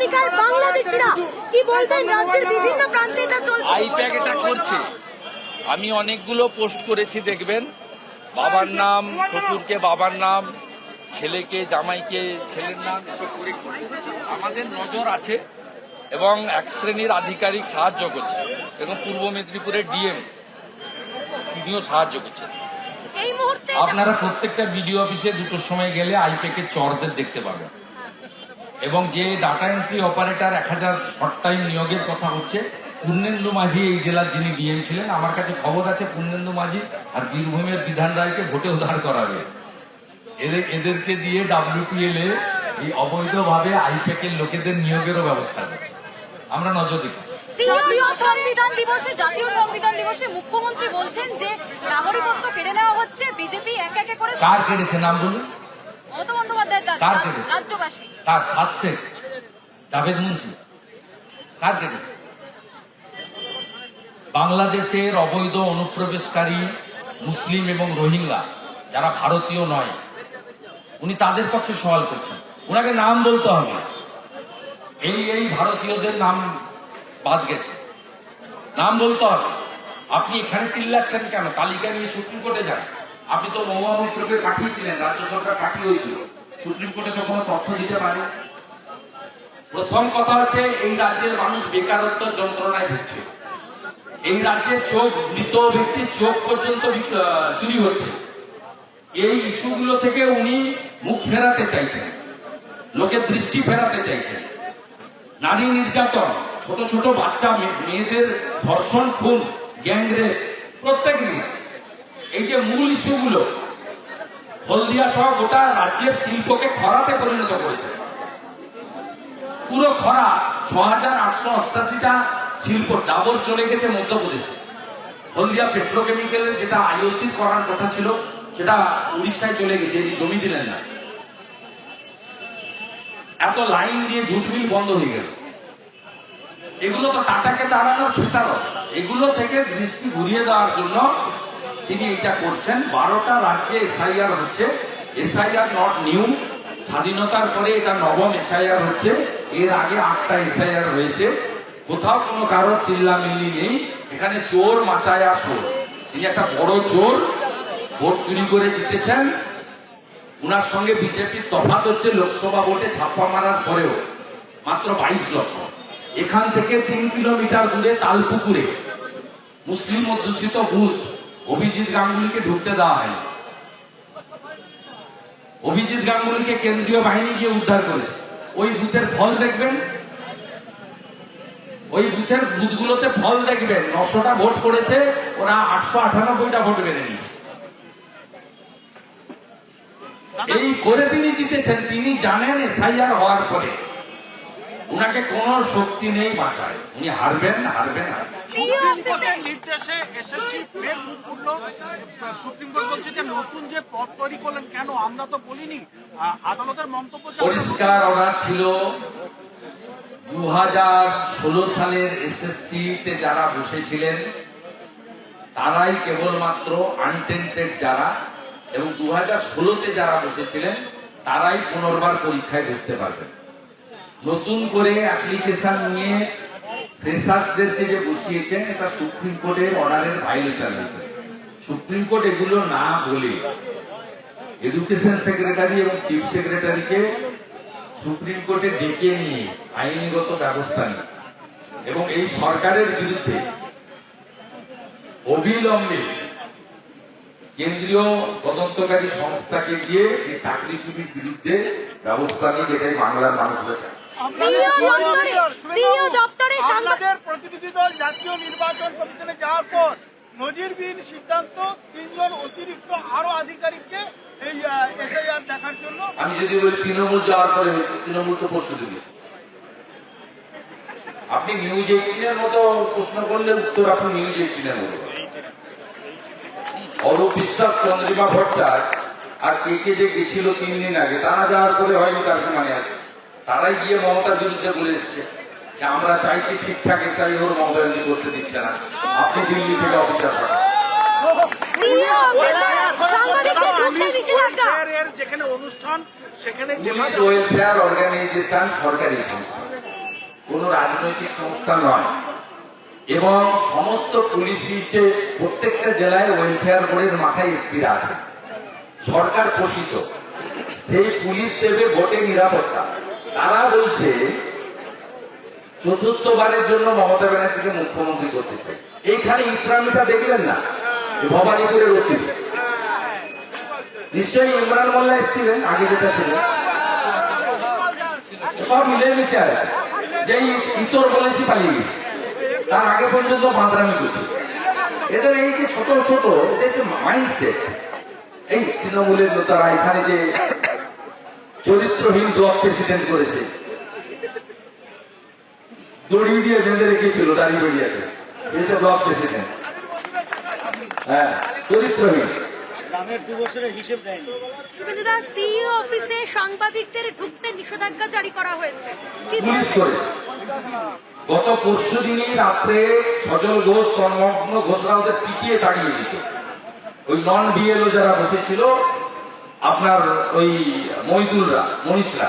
তালিকায় বাংলাদেশিরা কি বলবেন? রাজ্যের বিভিন্ন প্রান্তে এটা চলছে। আইপ্যাক এটা করছে। আমি অনেকগুলো পোস্ট করেছি দেখবেন। বাবার নাম শ্বশুরকে বাবার নাম ছেলেকে জামাইকে ছেলের নাম। আমাদের নজর আছে এবং এক শ্রেণির আধিকারিক সাহায্য করছে এবং পূর্ব মেদিনীপুরের ডিএম তিনিও সাহায্য করছেন আপনারা প্রত্যেকটা বিডিও অফিসে দুটোর সময় গেলে আইপ্যাকের চরদের দেখতে পাবেন। এবং যে ডাটা এন্ট্রি অপারেটর এক হাজার শর্ট টাইম নিয়োগের কথা হচ্ছে পূর্ণেন্দু মাঝি এই জেলার যিনি ডিএম ছিলেন আমার কাছে খবর আছে পূর্ণেন্দু মাঝি আর বীরভূমের বিধান রায়কে ভোটে উদ্ধার করাবে। এদের এদেরকে দিয়ে ডাব্লিউটিএল এ এই অবৈধভাবে আইপ্যাকের লোকেদের নিয়োগেরও ব্যবস্থা করছে। আমরা নজর রেখেছি। জাতীয় সংবিধান দিবসে জাতীয় সংবিধান দিবসে মুখ্যমন্ত্রী বলছেন যে নাগরিকত্ব কেড়ে নেওয়া হচ্ছে বিজেপি এক একে করে কার কেটেছে নাম বলুন? মমতা দাবি কার কেটেছে? রাজ্যবাসী। কার সাত শেখ? জাভেদ মুন্সি। কার কেটেছে? বাংলাদেশের অবৈধ অনুপ্রবেশকারী মুসলিম এবং রোহিঙ্গা যারা ভারতীয় নয় উনি তাদের পক্ষে সওয়াল করছেন। ওনাকে নাম বলতে হবে। এই এই ভারতীয়দের নাম বাদ গেছে। নাম বলতে হবে। আপনি এখানে চিল্লাচ্ছেন কেন? তালিকা নিয়ে সুপ্রিম কোর্টে যান। আপনি তো মহুয়া মৈত্রকে পাঠিয়েছিলেন রাজ্য সরকার পাঠিয়ে হয়েছিল সুপ্রিম কোর্টে তো কোনো তথ্য দিতে পারে প্রথম কথা হচ্ছে, এই রাজ্যের মানুষ বেকারত্ব যন্ত্রণায় ভুগছে। এই রাজ্যে চোখ, মৃত ব্যক্তির চোখ পর্যন্ত চুরি হচ্ছে। এই ইস্যুগুলো থেকে উনি মুখ ফেরাতে চাইছেন। লোকের দৃষ্টি ফেরাতে চাইছেন। নারী নির্যাতন, ছোট ছোট বাচ্চা মেয়েদের ধর্ষণ, খুন, গ্যাংরেপ প্রত্যেক দিন। এই যে মূল ইস্যুগুলো হলদিয়া সহ গোটা রাজ্যের শিল্পকে খরাতে পরিণত করেছে। পুরো খরা ছ হাজার আটশো অষ্টাশিটা শিল্প ডাবর চলে গেছে মধ্যপ্রদেশে। হলদিয়া পেট্রোকেমিক্যালের যেটা আইওসি করার কথা ছিল সেটা উড়িষ্যায় চলে গেছে জমি দিলেন না। এত লাইন দিয়ে ঝুট মিল বন্ধ হয়ে গেল। এগুলো তো টাটাকে দাঁড়ানোর খেসারত। এগুলো থেকে দৃষ্টি ঘুরিয়ে দেওয়ার জন্য তিনি এটা করছেন। বারোটা রাজ্যে এসআইআর হচ্ছে। এসআইআর নট নিউ স্বাধীনতার পরে এটা নবম এসআইআর হচ্ছে। এর আগে আটটা এসআইআর হয়েছে। কোথাও কোনো কারও চিল্লামিল্লি নেই। এখানে চোর, মাচায় আসর তিনি একটা বড় চোর। ভোট চুরি করে জিতেছেন। উনার সঙ্গে বিজেপির তফাত হচ্ছে লোকসভা ভোটে ছাপ্পা মারার পরেও। মাত্র বাইশ লক্ষ। এখান থেকে তিন কিলোমিটার দূরে তালপুকুরে। মুসলিম অধ্যুষিত বুথ অভিজিৎ গাঙ্গুলিকে ঢুকতে দেওয়া হয়নি। অভিজিৎ গাঙ্গুলিকে কেন্দ্রীয় বাহিনী গিয়ে উদ্ধার করেছে। ওই বুথের ফল দেখবেন? ওই বুথের বুথগুলোতে ফল দেখবেন। নশোটা ভোট পড়েছে, ওরা আটশো আটানব্বইটা ভোট বেড়ে নিয়েছে। এই করে তিনি জিতেছেন, তিনি জানেন এসআইআর হওয়ার পরে। উনাকে কোন শক্তি নেই বাঁচায়। উনি হারবেন হারবেন হারবেন। সুপ্রিম কোর্টের নির্দেশে এসএসসি ফের মুখ খুললো। সুপ্রিম কোর্ট বলছে যে নতুন যে পদ তৈরি করলেন কেন? আমরা তো বলিনি। আদালতের মন্তব্য পরিষ্কার অর্ডার ছিল। দু হাজার ষোলো সালের এসএসসি তে যারা বসেছিলেন তারাই কেবলমাত্র আনটেন্টেড যারা এবং দু হাজার ষোলোতে যারা বসেছিলেন তারাই পুনর্বার পরীক্ষায় বসতে পারবেন। নতুন করে অ্যাপ্লিকেশন নিয়ে ফ্রেশারদেরকে যে বসিয়েছেন, এটা সুপ্রিম কোর্টের অর্ডারের ভাইলেশন হয়েছে। সুপ্রিম কোর্ট এগুলো না বলে এডুকেশন সেক্রেটারি এবং চিফ সেক্রেটারিকে সুপ্রিম কোর্টে ডেকে নিয়ে আইনগত ব্যবস্থা নিয়ে। এবং এই সরকারের বিরুদ্ধে অবিলম্বে কেন্দ্রীয় তদন্তকারী সংস্থাকে দিয়ে এই চাকরিজীবীর বিরুদ্ধে ব্যবস্থা নিয়ে যেটাই বাংলার মানুষ চায়। সিইও দপ্তরে সিইও দপ্তরে সাংবাদিক প্রতিনিধি দল জাতীয় নির্বাচন কমিশনে যাওয়ার পর নজিরবিহীন সিদ্ধান্ত তিনজন অতিরিক্ত আরও আধিকারিককে এই এসআইআর দেখার জন্য আমি যদি বলি তৃণমূল যাওয়ার পরে তৃণমূল তো প্রস্তুতি দিয়েছে। আপনি নিউজ এইটিনের মতো প্রশ্ন করলে উত্তর আপনি নিউজ এইটিনের মতো অরূপ বিশ্বাস চন্দ্রিমা ভট্টাচার্য আর কে কে যে গেছিল তিন দিন আগে তারা যাওয়ার পরে হয়নি তার মানে আছে। তারাই গিয়ে মমতার বিরুদ্ধে বলে এসছে যে আমরা চাইছি ঠিকঠাক এসআই ওর মমতা করতে দিচ্ছে না। আপনি দিল্লি থেকে অফিসার পাঠান এর যেখানে অনুষ্ঠান সেখানে পুলিশ ওয়েলফেয়ার অর্গানাইজেশন সরকারি সংস্থা। কোনো রাজনৈতিক সংস্থা নয়। এবং সমস্ত পুলিশই যে প্রত্যেকটা জেলায় ওয়েলফেয়ার বোর্ডের মাথায় এসপিরা আছে। সরকার পোষিত। সেই পুলিশ দেবে ভোটে নিরাপত্তা। তারা বলছে, চতুর্থবারের জন্য মমতা ব্যানার্জিকে মুখ্যমন্ত্রী করতে চাই। এইখানে ইসলামীটা দেখলেন না? ভবানীপুরের ওসির নিশ্চয়ই ইমরান মোল্লা এসেছিলেন, আগে যেটা ছিল সব মিলেমিশে আর। যেই ইতর বলেছি পালিয়ে গেছি। তার আগে পর্যন্ত বাঁদরামি করছি। এদের এই যে ছোট ছোট, এদের যে মাইন্ডসেট এই তৃণমূলের তারা এখানে যে চরিত্রহীন ব্লক প্রেসিডেন্ট করেছে। দড়ি দিয়ে বেঁধে রেখেছিল দাঁড়িয়ে বেরিয়াতে এই ব্লক প্রেসিডেন্ট। হ্যাঁ চরিত্রহীন। অফিসে সাংবাদিকদের ঢুকতে নিষেধাজ্ঞা জারি করা হয়েছে। পুলিশ করেছে। গত পরশু দিনই রাত্রে সজল ঘোষ তন্মগ্ন ঘোষরা ওদের পিটিয়ে তাড়িয়ে দিত। ওই নন বিএলও যারা বসেছিল আপনার ওই মহিদুলরা, মনীষরা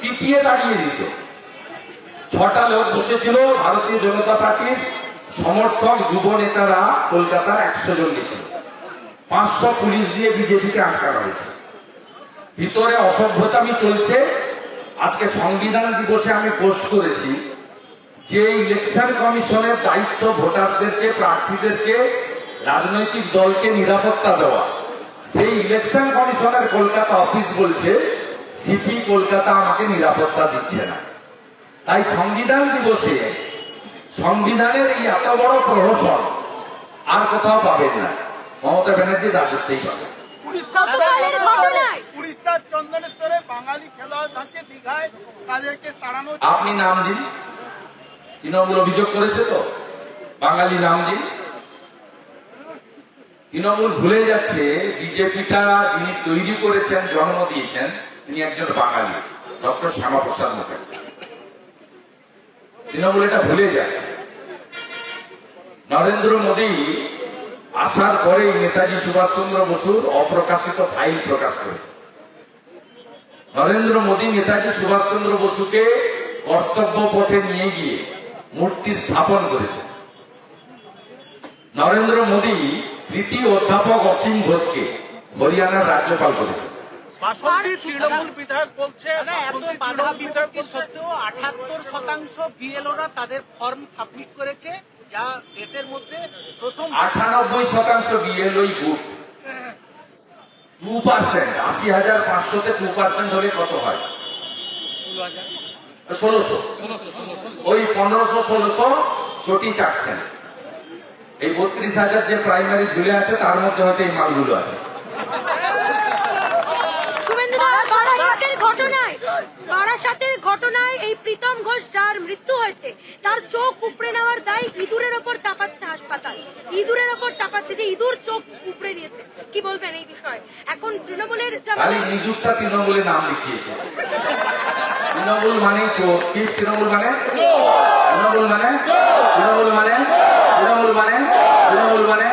পিটিয়ে দাঁড়িয়ে দিত। ছটা লোক বসেছিল ভারতীয় জনতা পার্টির সমর্থক যুব নেতারা কলকাতার একশো জন গেছিল। পাঁচশো পুলিশ দিয়ে বিজেপিকে আটকানো হয়েছে। ভিতরে অসভ্যতামি চলছে। আজকে সংবিধান দিবসে আমি পোস্ট করেছি যে ইলেকশন কমিশনের দায়িত্ব ভোটারদেরকে, প্রার্থীদেরকে, রাজনৈতিক দলকে নিরাপত্তা দেওয়া। সেই ইলেকশন কমিশনের কলকাতা অফিস বলছে সিপি কলকাতা আমাকে নিরাপত্তা দিচ্ছে না। তাই সংবিধান দিবসে সংবিধানের এই এত বড় প্রহসন আর কোথাও পাবেন না। মমতা ব্যানার্জির রাজত্বেই পাবেন। আপনি নাম দিন। তৃণমূল অভিযোগ করেছে তো? বাঙালি নাম দিন। তৃণমূল ভুলে যাচ্ছে, বিজেপিটা যিনি তৈরি করেছেন, জন্ম দিয়েছেন, তিনি একজন বাঙালি, ডক্টর শ্যামাপ্রসাদ মুখার্জি। তৃণমূল এটা ভুলে যাচ্ছে। নরেন্দ্র মোদী আসার পরেই নেতাজি সুভাষচন্দ্র বসুর অপ্রকাশিত ফাইল প্রকাশ করেছে। নরেন্দ্র মোদী নেতাজি সুভাষচন্দ্র বসুকে কর্তব্য পথে নিয়ে গিয়ে মূর্তি স্থাপন করেছেন। নরেন্দ্র মোদী প্রীতি অধ্যাপক অসীম ঘোষকে হরিয়ানার রাজ্যপাল করেছেন। তৃণমূল বিধায়ক বলছে দাদা, এত বাসন্তী বাধা তৃণমূল বিধায়ক বিপত্তি বলছে, সত্ত্বেও আঠাত্তর শতাংশ বিএলওরা তাদের ফর্ম সাবমিট করেছে যা দেশের মধ্যে প্রথম আটানব্বই শতাংশ বিএলওই গুড টু পার্সেন্ট আশি হাজার পাঁচশোতে টু পার্সেন্ট হলে কত হয়? ষোলোশো। ওই পনেরোশো ষোলোশো চটি চাটছেন এই বত্রিশ হাজার যে প্রাইমারি ঝুলে আছে তার মধ্যে হয়তো এই মালগুলো আছে। বারাসাতের ঘটনায় বারাসাতের ঘটনায় এই প্রীতম ঘোষ যার মৃত্যু হয়েছে তার চোখ উপড়ে নেওয়ার দায় ইঁদুরের ওপর চাপাচ্ছে হাসপাতাল। ইঁদুরের ওপর চাপাচ্ছে যে ইঁদুর চোখ উপড়ে নিয়েছে। কি বলবেন এই বিষয়ে? এখন তৃণমূলের ইঁদুরটা তৃণমূলে নাম লিখিয়েছে। তৃণমূল মানে কি? তৃণমূল মানে? তৃণমূল মানে? তৃণমূল মানে? তৃণমূল মানে? তৃণমূল মানে?